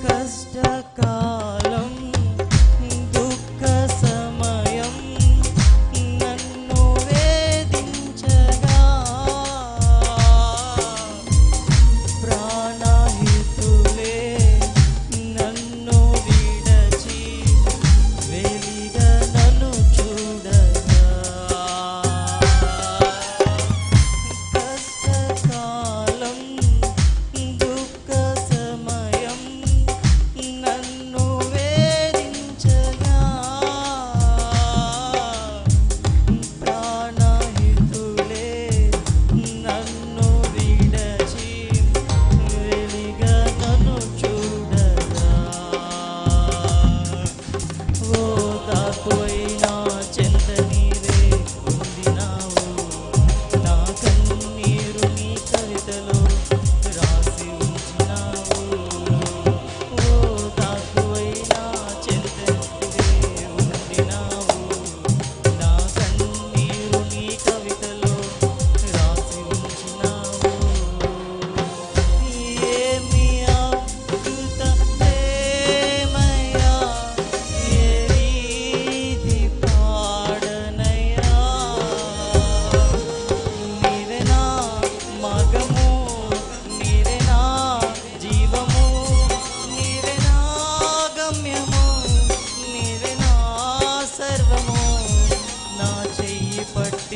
because the God.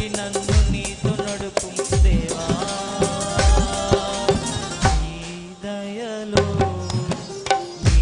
నన్ను నీతో నడుపు దేవా. నీ దయలో నీ